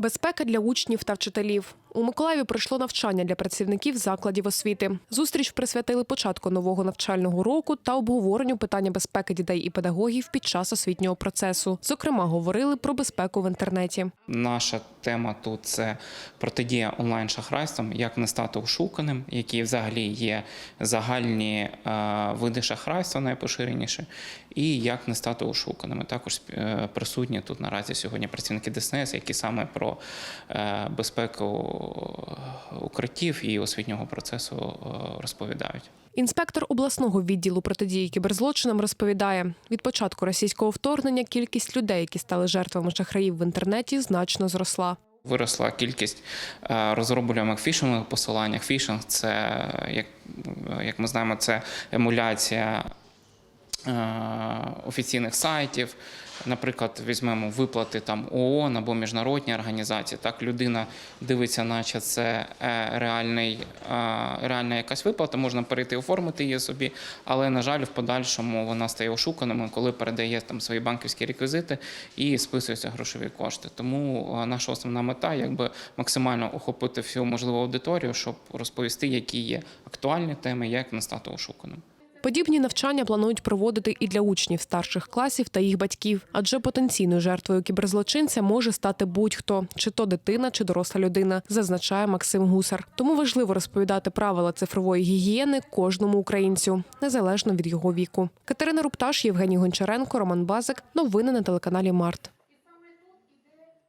Безпека для учнів та вчителів. У Миколаєві пройшло навчання для працівників закладів освіти. Зустріч присвятили початку нового навчального року та обговоренню питання безпеки дітей і педагогів під час освітнього процесу. Зокрема, говорили про безпеку в інтернеті. Наша тема тут це протидія онлайн шахрайствам, як не стати ошуканим, які взагалі є загальні е, види шахрайства найпоширеніші, і як не стати ошуканими. Також е, присутні тут наразі сьогодні працівники ДСНС, які саме про е, безпеку укриттів і освітнього процесу е, розповідають. Інспектор обласного відділу протидії кіберзлочинам розповідає: від початку російського вторгнення кількість людей, які стали жертвами шахраїв в інтернеті, значно зросла. Виросла кількість е, розроблюваних фішингових посилань. Фішинг це, як, як ми знаємо, це емуляція офіційних сайтів. Наприклад, візьмемо виплати там ООН або міжнародні організації. Так, людина дивиться, наче це е, реальний, е, реальна якась виплата, можна перейти оформити її собі, але на жаль, в подальшому вона стає ошуканою, коли передає там свої банківські реквізити і списуються грошові кошти. Тому е, наша основна мета якби максимально охопити всю можливу аудиторію, щоб розповісти, які є актуальні теми, як не стати ошуканим. Подібні навчання планують проводити і для учнів старших класів та їх батьків, адже потенційною жертвою кіберзлочинця може стати будь-хто, чи то дитина, чи доросла людина, зазначає Максим Гусар. Тому важливо розповідати правила цифрової гігієни кожному українцю, незалежно від його віку. Катерина Рупташ, Євгеній Гончаренко, Роман Базик. Новини на телеканалі Март.